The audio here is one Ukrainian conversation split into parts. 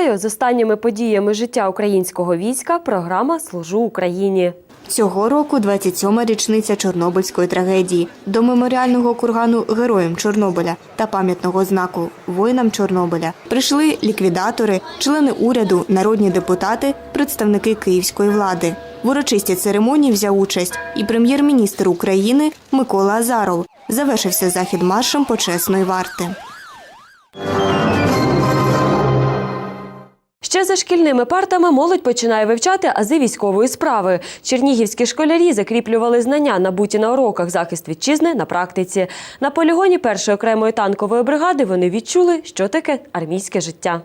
вітаю з останніми подіями життя українського війська. Програма Служу Україні. Цього року 27-ма річниця Чорнобильської трагедії. До меморіального кургану Героям Чорнобиля та пам'ятного знаку Воїнам Чорнобиля прийшли ліквідатори, члени уряду, народні депутати, представники київської влади. В урочистій церемонії взяв участь і прем'єр-міністр України Микола Азаров. Завершився захід маршем почесної варти. Ще за шкільними партами молодь починає вивчати ази військової справи. Чернігівські школярі закріплювали знання, набуті на уроках захист вітчизни на практиці. На полігоні першої окремої танкової бригади вони відчули, що таке армійське життя.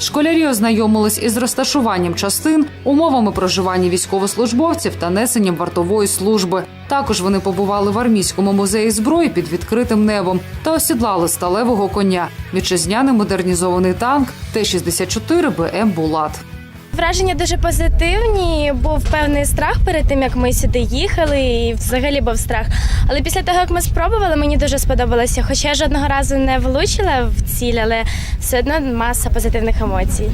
Школярі ознайомились із розташуванням частин, умовами проживання військовослужбовців та несенням вартової служби. Також вони побували в армійському музеї зброї під відкритим небом та осідлали сталевого коня. Вітчизняний модернізований танк Т-64 БМ Булат. Враження дуже позитивні. Був певний страх перед тим, як ми сюди їхали, і взагалі був страх. Але після того, як ми спробували, мені дуже сподобалося. Хоча я жодного разу не влучила в ціль, але все одно маса позитивних емоцій.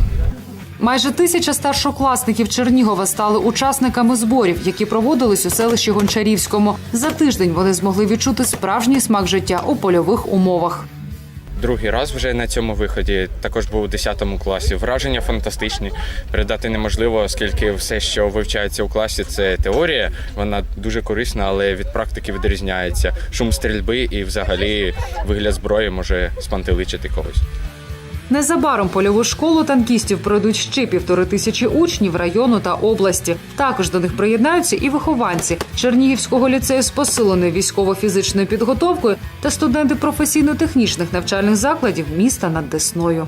Майже тисяча старшокласників Чернігова стали учасниками зборів, які проводились у селищі Гончарівському. За тиждень вони змогли відчути справжній смак життя у польових умовах. Другий раз вже на цьому виході також був у 10 класі. Враження фантастичні. Передати неможливо, оскільки все, що вивчається у класі, це теорія. Вона дуже корисна, але від практики відрізняється. Шум стрільби і взагалі вигляд зброї може спантеличити когось. Незабаром польову школу танкістів пройдуть ще півтори тисячі учнів району та області. Також до них приєднаються і вихованці Чернігівського ліцею з посиленою військово-фізичною підготовкою та студенти професійно-технічних навчальних закладів міста над Десною.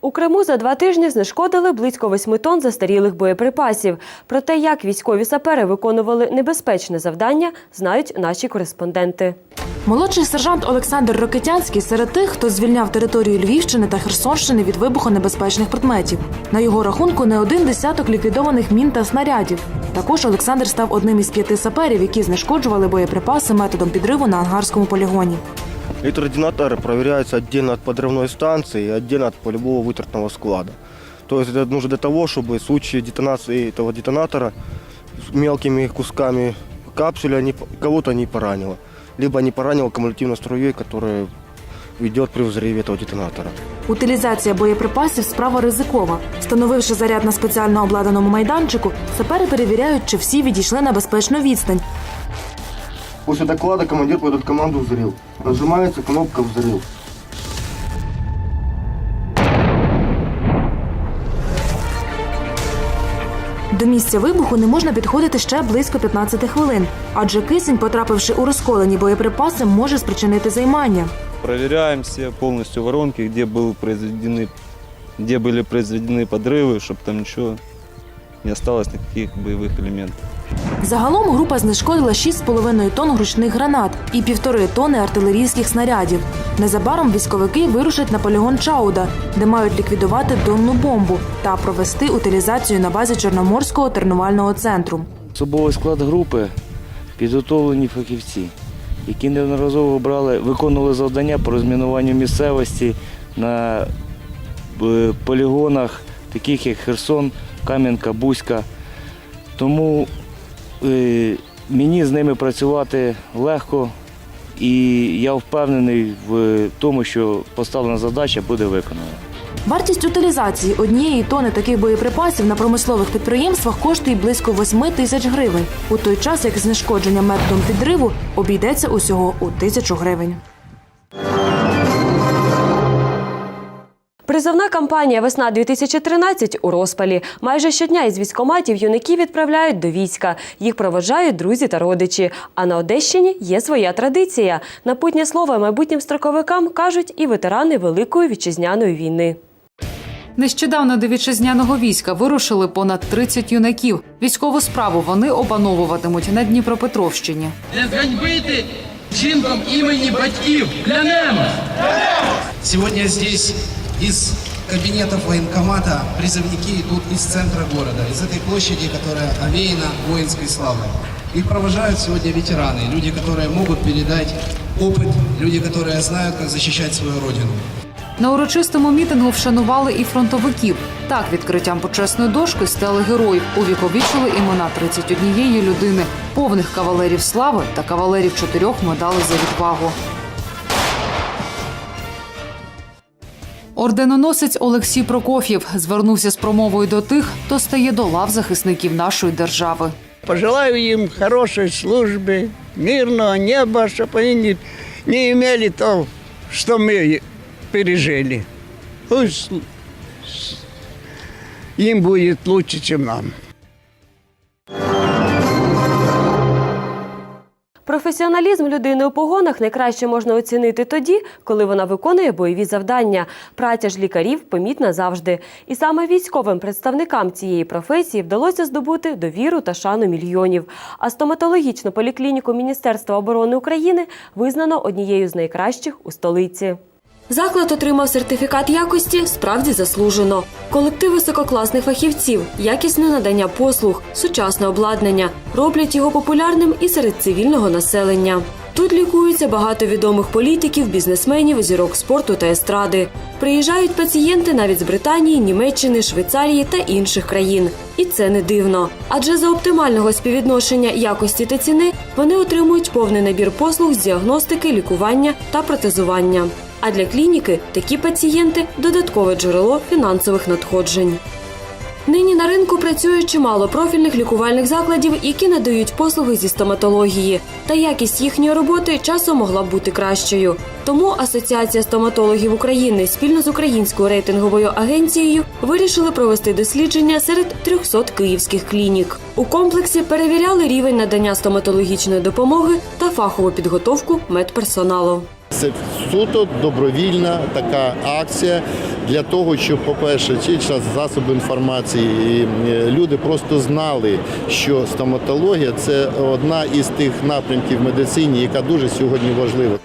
У Криму за два тижні знешкодили близько восьми тонн застарілих боєприпасів. Про те, як військові сапери виконували небезпечне завдання, знають наші кореспонденти. Молодший сержант Олександр Рокетянський серед тих, хто звільняв територію Львівщини та Херсонщини від вибухонебезпечних предметів. На його рахунку не один десяток ліквідованих мін та снарядів. Також Олександр став одним із п'яти саперів, які знешкоджували боєприпаси методом підриву на ангарському полігоні. Электродетонаторы проверяются отдельно от подрывной станции и отдельно от полевого вытратного склада. То есть это нужно для того, чтобы в случае детонации этого детонатора с мелкими кусками капсуля не- кого-то не поранило. Либо не поранило кумулятивной струей, которая ведет при взрыве этого детонатора. Утилізація боєприпасів справа ризикова. Встановивши заряд на спеціально обладнаному майданчику, сапери перевіряють, чи всі відійшли на безпечну відстань. После доклада командир подает команду «Взрыв». Нажимается кнопка «Взрыв». До місця вибуху не можна підходити ще близько 15 хвилин, адже кисень, потрапивши у розколені боєприпаси, може спричинити займання. Проверяем все полностью воронки, где, был произведены, где были произведены подрывы, чтобы там ничего не осталось, никаких боевых элементов. Загалом група знешкодила 6,5 тонн ручних гранат і півтори тонни артилерійських снарядів. Незабаром військовики вирушать на полігон Чауда, де мають ліквідувати донну бомбу та провести утилізацію на базі Чорноморського тренувального центру. Особовий склад групи підготовлені фахівці, які неодноразово брали, виконували завдання по розмінуванню місцевості на е, полігонах, таких як Херсон, Кам'янка, Бузька. Тому е, мені з ними працювати легко, і я впевнений в тому, що поставлена задача буде виконана. Вартість утилізації однієї тони таких боєприпасів на промислових підприємствах коштує близько 8 тисяч гривень, у той час як знешкодження методом підриву обійдеться усього у тисячу гривень. Призовна кампанія Весна 2013 у розпалі. Майже щодня із військоматів юнаки відправляють до війська. Їх проводжають друзі та родичі. А на Одещині є своя традиція. Напутнє слово майбутнім строковикам кажуть і ветерани Великої вітчизняної війни. Нещодавно до вітчизняного війська вирушили понад 30 юнаків. Військову справу вони опановуватимуть на Дніпропетровщині. не зганьбити чинком імені батьків. Клянемо! Сегодня здесь из кабинетов военкомата призывники идут из центра города, из этой площади, которая овеяна воинской славой. Их провожают сегодня ветераны, люди, которые могут передать опыт, люди, которые знают, как защищать свою родину. На урочистому мітингу вшанували і фронтовиків. Так, відкриттям почесної дошки стали героїв. Увіковічили імена 31 людини, повних кавалерів слави та кавалерів чотирьох медалей за відвагу. Орденоносець Олексій Прокоф'єв звернувся з промовою до тих, хто стає до лав захисників нашої держави. Пожелаю им хорошей службы, мирного неба, чтобы они не, не имели то, что мы пережили. Пусть им будет лучше, чем нам. Професіоналізм людини у погонах найкраще можна оцінити тоді, коли вона виконує бойові завдання. Праця ж лікарів помітна завжди. І саме військовим представникам цієї професії вдалося здобути довіру та шану мільйонів. А стоматологічну поліклініку Міністерства оборони України визнано однією з найкращих у столиці. Заклад отримав сертифікат якості справді заслужено. Колектив висококласних фахівців, якісне надання послуг, сучасне обладнання роблять його популярним і серед цивільного населення. Тут лікуються багато відомих політиків, бізнесменів, зірок спорту та естради. Приїжджають пацієнти навіть з Британії, Німеччини, Швейцарії та інших країн. І це не дивно. Адже за оптимального співвідношення якості та ціни вони отримують повний набір послуг з діагностики, лікування та протезування. А для клініки такі пацієнти додаткове джерело фінансових надходжень. Нині на ринку працює чимало профільних лікувальних закладів, які надають послуги зі стоматології, та якість їхньої роботи часом могла б бути кращою. Тому Асоціація стоматологів України спільно з українською рейтинговою агенцією вирішили провести дослідження серед 300 київських клінік. У комплексі перевіряли рівень надання стоматологічної допомоги та фахову підготовку медперсоналу. Це суто добровільна така акція для того, щоб, по-перше, через засоби інформації і е, люди просто знали, що стоматологія це одна із тих напрямків медицині, яка дуже сьогодні важлива.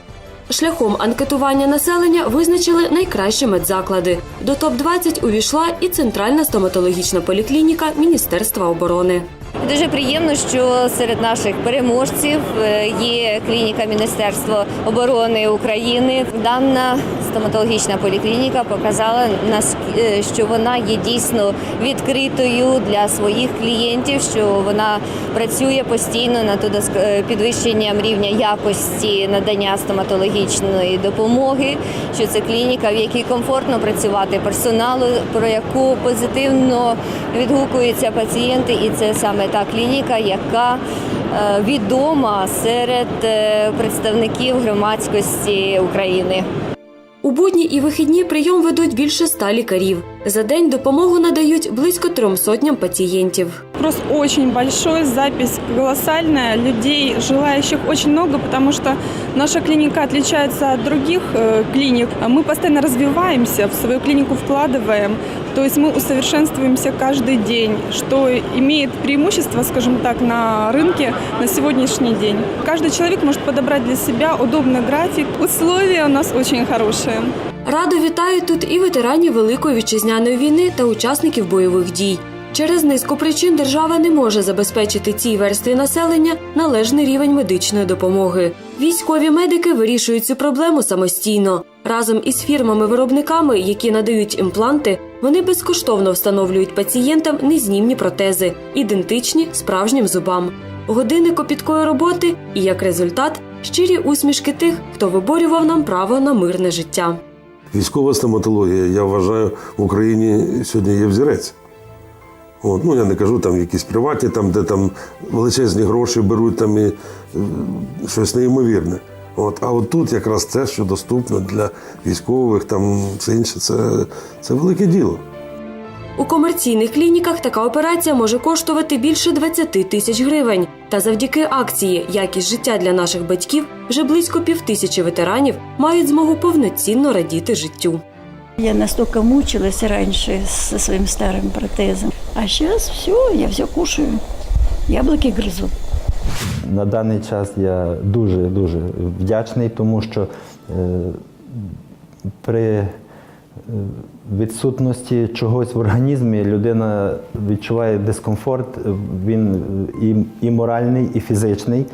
Шляхом анкетування населення визначили найкращі медзаклади. До топ-20 увійшла і центральна стоматологічна поліклініка Міністерства оборони. Дуже приємно, що серед наших переможців е, є клініка Міністерства оборони України. Дана стоматологічна поліклініка показала нас, е, що вона є дійсно відкритою для своїх клієнтів, що вона працює постійно над е, підвищенням рівня якості надання стоматологічної допомоги. Що це клініка, в якій комфортно працювати персоналу, про яку позитивно відгукуються пацієнти, і це саме та клініка, яка е, відома серед представників громадськості України. У будні і вихідні прийом ведуть більше ста лікарів. За день допомогу надають близько трьом сотням пацієнтів. Спрос очень большой, запись колоссальная, людей, желающих очень много, потому что наша клиника отличается от других э, клиник. Мы постоянно развиваемся, в свою клинику вкладываем, то есть мы усовершенствуемся каждый день, что имеет преимущество, скажем так, на рынке на сегодняшний день. Каждый человек может подобрать для себя удобный график. Условия у нас очень хорошие. Радо вітають тут і ветеранів Великої вітчизняної війни та учасників бойових дій. Через низку причин держава не може забезпечити цій верстві населення належний рівень медичної допомоги. Військові медики вирішують цю проблему самостійно. Разом із фірмами-виробниками, які надають імпланти, вони безкоштовно встановлюють пацієнтам незнімні протези, ідентичні справжнім зубам. Години копіткої роботи і як результат щирі усмішки тих, хто виборював нам право на мирне життя. Військова стоматологія, я вважаю, в Україні сьогодні є взірець. От, ну, я не кажу там якісь приватні, там, де там величезні гроші беруть там і е, щось неймовірне. От, а от тут якраз те, що доступно для військових, там все інше, це, це велике діло. У комерційних клініках така операція може коштувати більше 20 тисяч гривень. Та завдяки акції Якість життя для наших батьків вже близько півтисячі ветеранів мають змогу повноцінно радіти життю. Я настолько мучилась раньше со своим старым протезом. А сейчас все, я все кушаю. Яблоки грызу. На даний час я дуже дуже вдячний, тому що е, при відсутності чогось в організмі людина відчуває дискомфорт, він і, і моральний, і фізичний.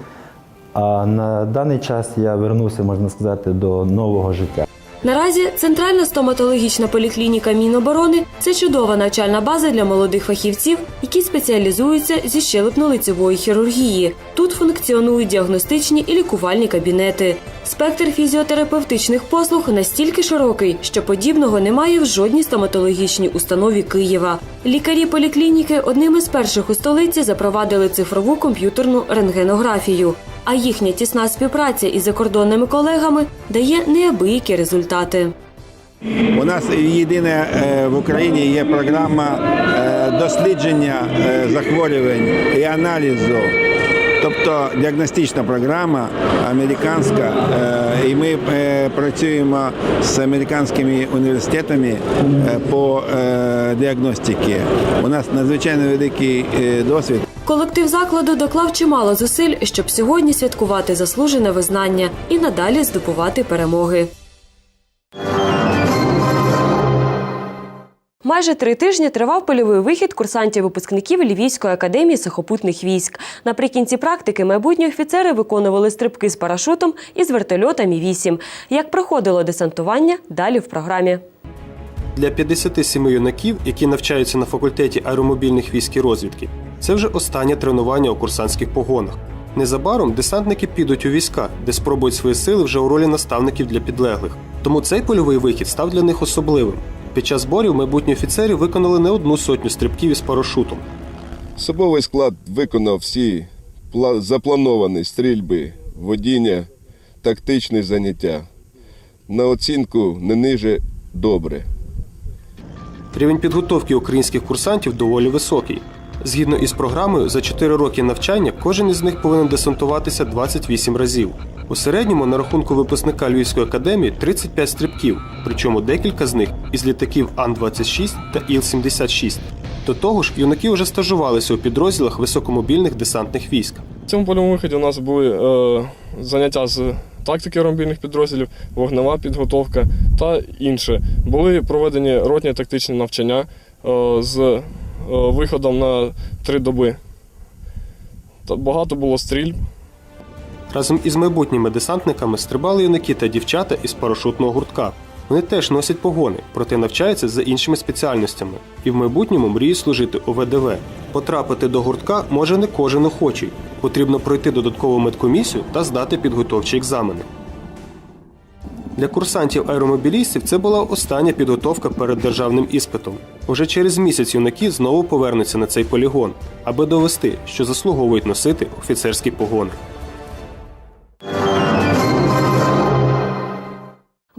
А на даний час я вернувся, можна сказати, до нового життя. Наразі Центральна стоматологічна поліклініка Міноборони це чудова навчальна база для молодих фахівців, які спеціалізуються зі щелепно-лицевої хірургії. Тут функціонують діагностичні і лікувальні кабінети. Спектр фізіотерапевтичних послуг настільки широкий, що подібного немає в жодній стоматологічній установі Києва. Лікарі поліклініки одним із перших у столиці запровадили цифрову комп'ютерну рентгенографію. А їхня тісна співпраця із закордонними колегами дає неабиякі результати. У нас єдине е, в Україні є програма е, дослідження е, захворювань і аналізу. Тобто діагностична програма американська, і ми працюємо з американськими університетами по діагностиці. У нас надзвичайно великий досвід. Колектив закладу доклав чимало зусиль, щоб сьогодні святкувати заслужене визнання і надалі здобувати перемоги. Майже три тижні тривав польовий вихід курсантів-випускників Львівської академії сухопутних військ. Наприкінці практики майбутні офіцери виконували стрибки з парашутом і з вертольота Мі-8. Як проходило десантування, далі в програмі. Для 57 юнаків, які навчаються на факультеті аеромобільних військ і розвідки, це вже останнє тренування у курсантських погонах. Незабаром десантники підуть у війська, де спробують свої сили вже у ролі наставників для підлеглих. Тому цей польовий вихід став для них особливим. Під час зборів майбутні офіцери виконали не одну сотню стрибків із парашутом. Особовий склад виконав всі заплановані стрільби, водіння, тактичні заняття. На оцінку не ниже добре. Рівень підготовки українських курсантів доволі високий. Згідно із програмою, за 4 роки навчання кожен із них повинен десантуватися 28 разів. У середньому на рахунку випускника Львівської академії 35 стрибків, причому декілька з них із літаків Ан-26 та Іл-76. До того ж, юнаки вже стажувалися у підрозділах високомобільних десантних військ. В цьому польовому виході у нас були е, заняття з тактики аеромобільних підрозділів, вогнева підготовка та інше. Були проведені ротні тактичні навчання е, з виходом на три доби. Багато було стрільб. Разом із майбутніми десантниками стрибали юнаки та дівчата із парашутного гуртка. Вони теж носять погони, проте навчаються за іншими спеціальностями і в майбутньому мріють служити у ВДВ. Потрапити до гуртка може не кожен охочий. Потрібно пройти додаткову медкомісію та здати підготовчі екзамени. Для курсантів аеромобілістів це була остання підготовка перед державним іспитом. Уже через місяць юнаки знову повернуться на цей полігон, аби довести, що заслуговують носити офіцерські погони.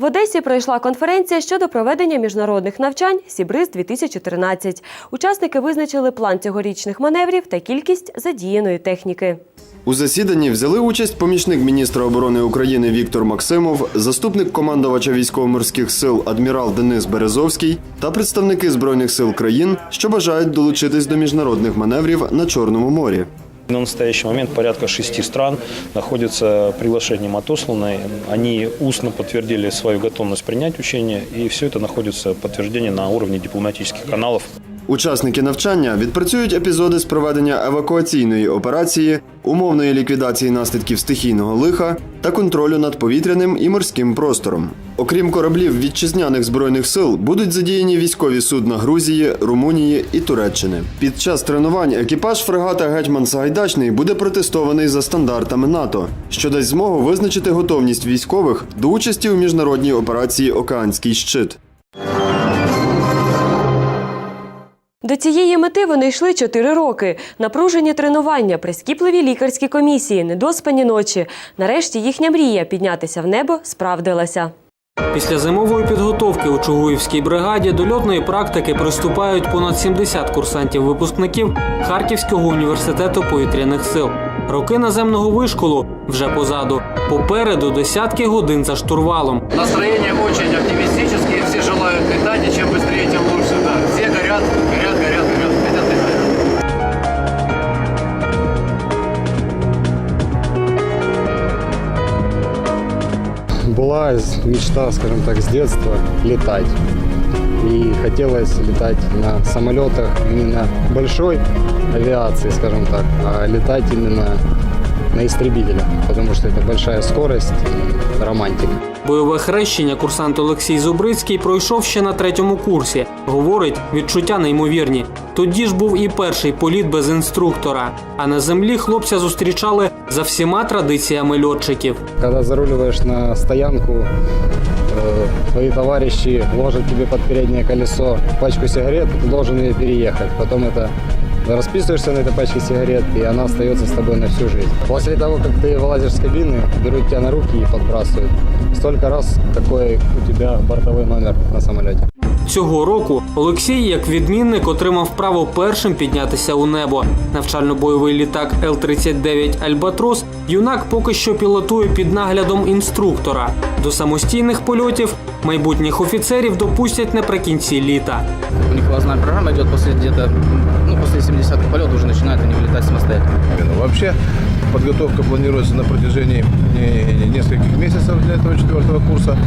В Одесі пройшла конференція щодо проведення міжнародних навчань Сібриз 2013 Учасники визначили план цьогорічних маневрів та кількість задіяної техніки. У засіданні взяли участь помічник міністра оборони України Віктор Максимов, заступник командувача військово-морських сил адмірал Денис Березовський та представники збройних сил країн, що бажають долучитись до міжнародних маневрів на Чорному морі. На настоящий момент порядка шести стран находятся приглашением отосланы. Они устно подтвердили свою готовность принять учение, и все это находится подтверждение на уровне дипломатических каналов. Учасники навчання відпрацюють епізоди з проведення евакуаційної операції, умовної ліквідації наслідків стихійного лиха та контролю над повітряним і морським простором. Окрім кораблів вітчизняних збройних сил, будуть задіяні військові судна Грузії, Румунії і Туреччини. Під час тренувань екіпаж фрегата Гетьман Сагайдачний буде протестований за стандартами НАТО, що дасть змогу визначити готовність військових до участі у міжнародній операції Океанський щит. До цієї мети вони йшли чотири роки. Напружені тренування, прискіпливі лікарські комісії, недоспані ночі. Нарешті їхня мрія піднятися в небо справдилася. Після зимової підготовки у Чугуївській бригаді до льотної практики приступають понад 70 курсантів-випускників Харківського університету повітряних сил. Роки наземного вишколу вже позаду. Попереду десятки годин за штурвалом. Настроение очень оптимистические, Была мечта, скажем так, с детства летать. И хотелось летать на самолетах не на большой авиации, скажем так, а летать именно на истребителях, потому что это большая скорость и романтика. Бойове хрещення курсант Олексій Зубрицький пройшов ще на третьому курсі. Говорить, відчуття неймовірні. Тоді ж був і перший політ без інструктора. А на землі хлопця зустрічали за всіма традиціями льотчиків. Когда заруливаешь на стоянку, э, твои товарищи ложат тебе под переднее колесо пачку сигарет, и ты должен ее переехать. Потом это расписываешься на этой пачке сигарет, и она остается с тобой на всю жизнь. После того, как ты вылазишь с кабины, берут тебя на руки и подбрасывают. Столько раз, какой у тебя бортовой номер на самолете. Цього року Олексій, як відмінник, отримав право першим піднятися у небо. Навчально-бойовий літак Л-39 Альбатрос юнак поки що пілотує під наглядом інструктора. До самостійних польотів майбутніх офіцерів допустять наприкінці літа. У них вылазная программа идет после где-то, ну, после 70-х полетов уже начинают они вылетать самостоятельно. Вообще подготовка планируется на протяжении э, нескольких месяцев для этого четвертого курса.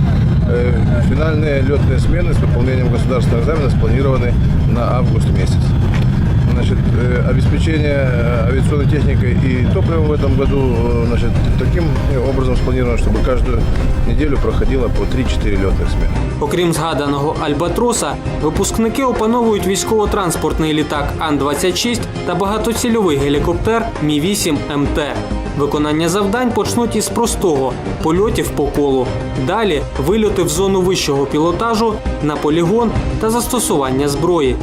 Э, Финальные летные смены с выполнением государственного экзамена спланированы на август месяц. Значит, э, обеспечение э, авиационной техникой и топливом в этом году э, значит, таким образом спланировано, чтобы каждую неделю проходило по 3-4 летных смены. Окрім згаданого Альбатроса, випускники опановують військово-транспортний літак Ан-26 та багатоцільовий гелікоптер Мі-8 МТ. Виконання завдань почнуть із простого польотів по колу. Далі вильоти в зону вищого пілотажу на полігон та застосування зброї.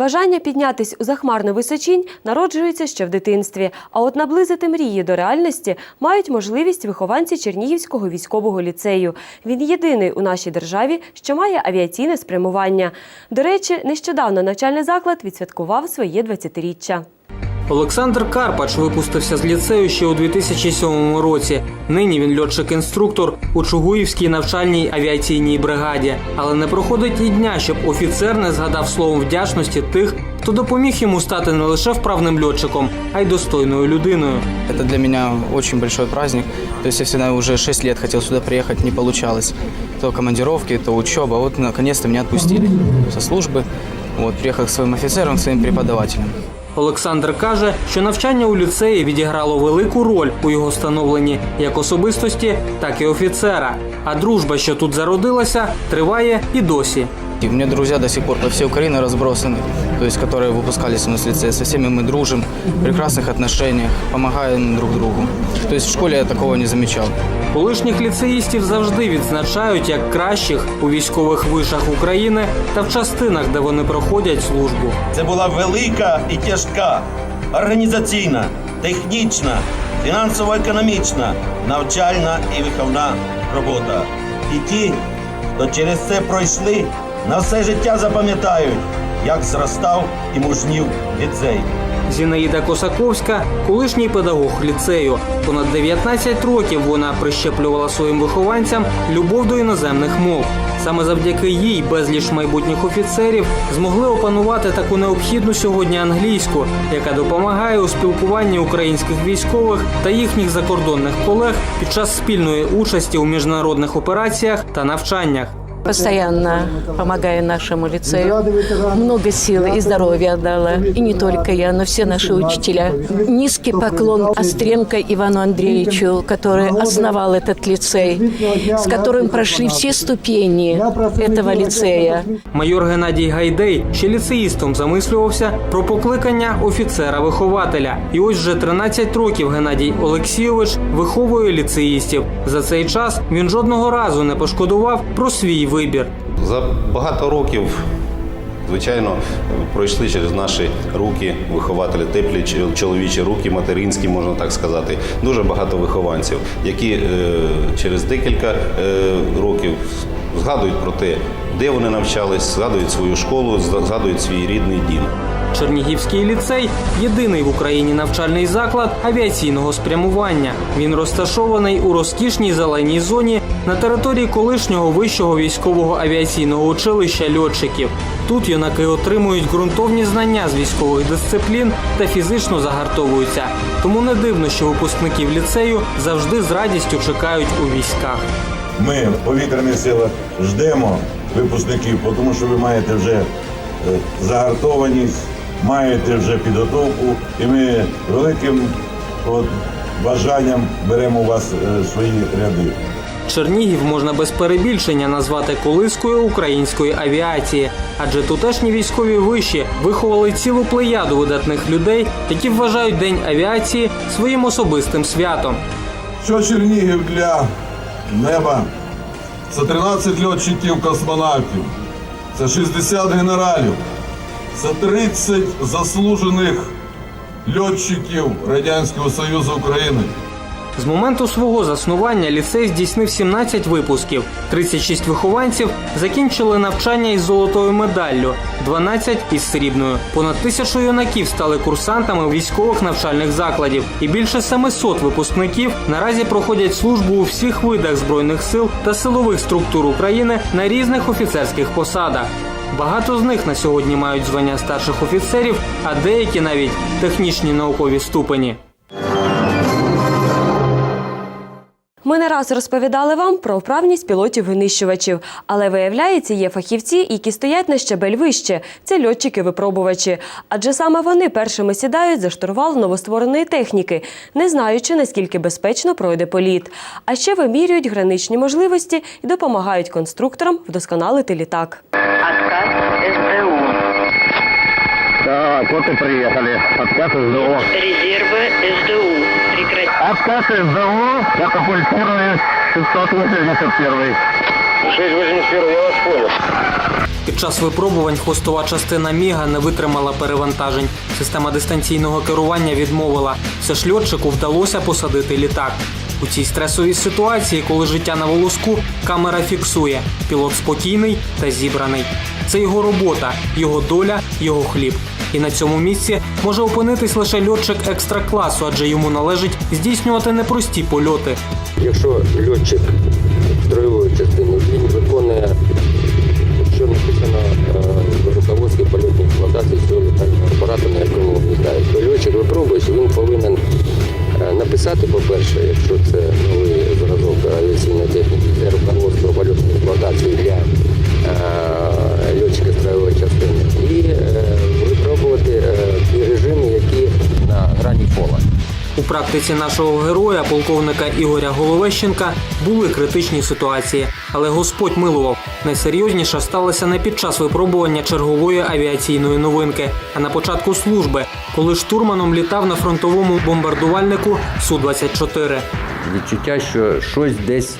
Бажання піднятись у захмарну височінь народжується ще в дитинстві. А от наблизити мрії до реальності мають можливість вихованці Чернігівського військового ліцею. Він єдиний у нашій державі, що має авіаційне спрямування. До речі, нещодавно навчальний заклад відсвяткував своє 20-річчя. Олександр Карпач випустився з ліцею ще у 2007 році. Нині він льотчик-інструктор у Чугуївській навчальній авіаційній бригаді. Але не проходить і дня, щоб офіцер не згадав словом вдячності тих, хто допоміг йому стати не лише вправним льотчиком, а й достойною людиною. Это для меня очень большой праздник. То есть я всегда уже 6 лет хотел сюда приехать, не получалось. То командировки, то учеба. Вот наконец-то меня отпустили со приехал к своим офицерам, к своим преподавателям. Олександр каже, що навчання у ліцеї відіграло велику роль у його становленні як особистості, так і офіцера. А дружба, що тут зародилася, триває і досі. У мене друзі до сих пор по всій Україні разбросаны, то есть которые выпускались у нас в лицее. Со всеми мы дружим, в прекрасных отношениях, помогаем друг другу. То есть в школе я такого не замечал. Колишніх ліцеїстів завжди відзначають як кращих у військових вишах України та в частинах, де вони проходять службу. Це була велика і тяжка організаційна, технічна, фінансово-економічна, навчальна і виховна робота. І ті, хто через це пройшли, на все життя запам'ятають, як зростав і мужнів ліцей. Зінаїда Косаковська, колишній педагог ліцею. Понад 19 років вона прищеплювала своїм вихованцям любов до іноземних мов. Саме завдяки їй безліч майбутніх офіцерів змогли опанувати таку необхідну сьогодні англійську, яка допомагає у спілкуванні українських військових та їхніх закордонних колег під час спільної участі у міжнародних операціях та навчаннях. Постоянно помогаю нашему лицею. Много сил и здоровья отдала. И не только я, но все наши учителя. Низкий поклон Остренко Ивану Андреевичу, который основал этот лицей, с которым прошли все ступени этого лицея. Майор Геннадій Гайдей ще ліцеїстом замислювався про покликання офіцера-вихователя. І ось вже 13 років Геннадій Олексійович виховує ліцеїстів. За цей час він жодного разу не пошкодував про свій вибір. За багато років, звичайно, пройшли через наші руки вихователі, теплі чол- чоловічі руки, материнські, можна так сказати. Дуже багато вихованців, які е, через декілька е, років згадують про те, де вони навчались, згадують свою школу, згадують свій рідний дім. Чернігівський ліцей єдиний в Україні навчальний заклад авіаційного спрямування. Він розташований у розкішній зеленій зоні на території колишнього вищого військового авіаційного училища льотчиків. Тут юнаки отримують ґрунтовні знання з військових дисциплін та фізично загартовуються. Тому не дивно, що випускників ліцею завжди з радістю чекають у військах. ми в повітряних силах ждемо випускників, тому що ви маєте вже е, загартованість, маєте вже підготовку, і ми великим от, бажанням беремо у вас е, свої ряди. Чернігів можна без перебільшення назвати колискою української авіації, адже тутешні військові виші виховали цілу плеяду видатних людей, які вважають День авіації своїм особистим святом. Що Чернігів для неба? Це 13 льотчиків космонавтів, це 60 генералів, це 30 заслужених льотчиків Радянського Союзу України. З моменту свого заснування ліцей здійснив 17 випусків. 36 вихованців закінчили навчання із золотою медаллю, 12 із срібною. Понад тисячу юнаків стали курсантами військових навчальних закладів, і більше 700 випускників наразі проходять службу у всіх видах збройних сил та силових структур України на різних офіцерських посадах. Багато з них на сьогодні мають звання старших офіцерів, а деякі навіть технічні наукові ступені. Ми не раз розповідали вам про вправність пілотів-винищувачів, але виявляється, є фахівці, які стоять на щабель вище. Це льотчики-випробувачі. Адже саме вони першими сідають за штурвал новоствореної техніки, не знаючи, наскільки безпечно пройде політ. А ще вимірюють граничні можливості і допомагають конструкторам вдосконалити літак. Так, вот и приехали. Отказ СДО. Резервы СДУ. Прекратить. Отказ СДО, катапультирует 681. 681, я вас понял. Під час випробувань хвостова частина Міга не витримала перевантажень. Система дистанційного керування відмовила. Все ж льотчику вдалося посадити літак. У цій стресовій ситуації, коли життя на волоску, камера фіксує. Пілот спокійний та зібраний. Це його робота, його доля, його хліб. І на цьому місці може опинитись лише льотчик екстра класу, адже йому належить здійснювати непрості польоти. Якщо льотчик строєвої частини він виконує, що написано е, в руководстві польотної експлуатації цього літального апарату, на якому літає, то льотчик випробуєш, він повинен е, написати, по-перше, якщо це новий зразок авіаційної техніки, це руководство польотної експлуатації для грані пола. У практиці нашого героя, полковника Ігоря Головещенка, були критичні ситуації, але Господь милував. Найсерйозніше сталося не під час випробування чергової авіаційної новинки, а на початку служби, коли штурманом літав на фронтовому бомбардувальнику Су-24. відчуття, що щось десь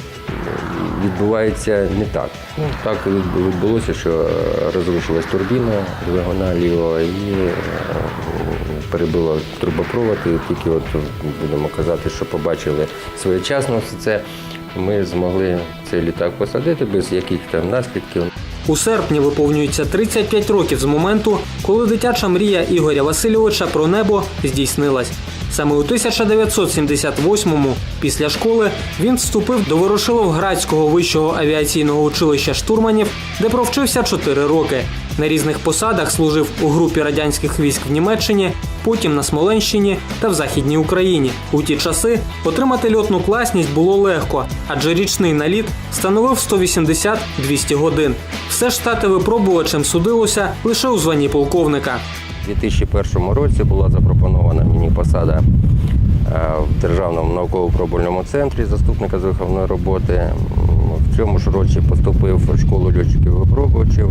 відбувається не так. Ну, так від- відбулося, що розрушилась турбіна двигуна лівого і е, перебило трубопровод. І тільки от будемо казати, що побачили своєчасно все це. Ми змогли цей літак посадити без якихось там наслідків. У серпні виповнюється 35 років з моменту, коли дитяча мрія Ігоря Васильовича про небо здійснилась. Саме у 1978-му, після школи, він вступив до Ворошиловградського вищого авіаційного училища штурманів, де провчився 4 роки. На різних посадах служив у групі радянських військ в Німеччині, потім на Смоленщині та в Західній Україні. У ті часи отримати льотну класність було легко, адже річний наліт становив 180-200 годин. Все ж стати випробувачем судилося лише у званні полковника. У 2001 році була запропонована мені посада е, в Державному науково-пробувальному центрі заступника з виховної роботи. В цьому ж році поступив в школу льотчиків-випробувачів.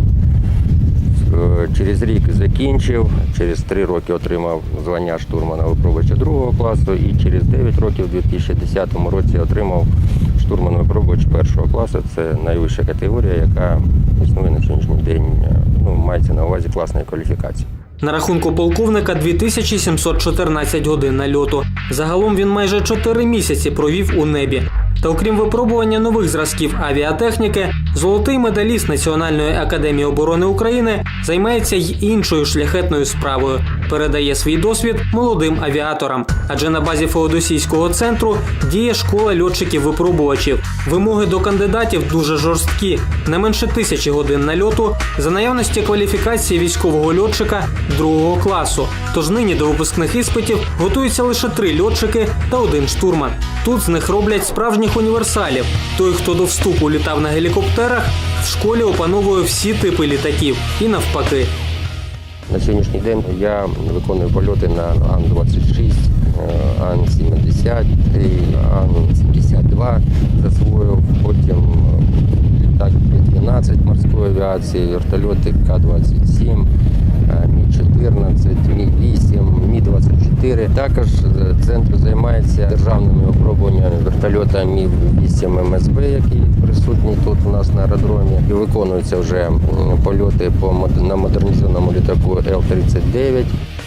Е, Через рік закінчив, через три роки отримав звання штурмана випробувача другого класу і через 9 років у 2010 році отримав штурман випробувач першого класу. Це найвища категорія, яка існує на сьогоднішній день. е, Ну, мається на увазі класної кваліфікації. На рахунку полковника 2714 годин нальоту. Загалом він майже 4 місяці провів у небі. Та окрім випробування нових зразків авіатехніки, золотий медаліст Національної академії оборони України займається й іншою шляхетною справою передає свій досвід молодим авіаторам. Адже на базі Феодосійського центру діє школа льотчиків-випробувачів. Вимоги до кандидатів дуже жорсткі. Не менше тисячі годин нальоту за наявності кваліфікації військового льотчика другого класу. Тож нині до випускних іспитів готуються лише три льотчики та один штурман. Тут з них роблять справжніх універсалів. Той, хто до вступу літав на гелікоптерах, в школі опановує всі типи літаків і навпаки. На сьогоднішній день я виконую польоти на Ан-26, е, Ан-70 і Ан-72 засвоїв. Потім е, літак П-12 морської авіації, вертольоти К-27, е, Мі-14, Мі-8, Мі-24. Також е, центр займається державними випробуваннями вертольота Мі-8 МСБ, який присутній тут у нас на аеродромі. І виконуються вже польоти по на модернізованому літаку Л-39.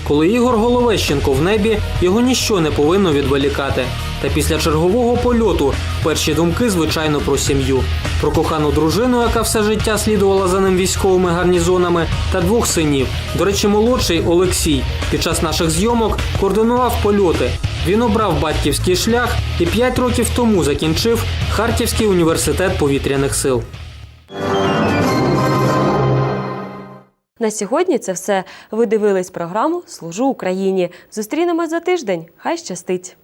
Коли Ігор Головещенко в небі, його ніщо не повинно відволікати. Та після чергового польоту перші думки, звичайно, про сім'ю, про кохану дружину, яка все життя слідувала за ним військовими гарнізонами, та двох синів. До речі, молодший Олексій під час наших зйомок координував польоти. Він обрав батьківський шлях і п'ять років тому закінчив Харківський університет повітряних сил. На сьогодні це все. Ви дивились програму Служу Україні. Зустрінемось за тиждень. Хай щастить!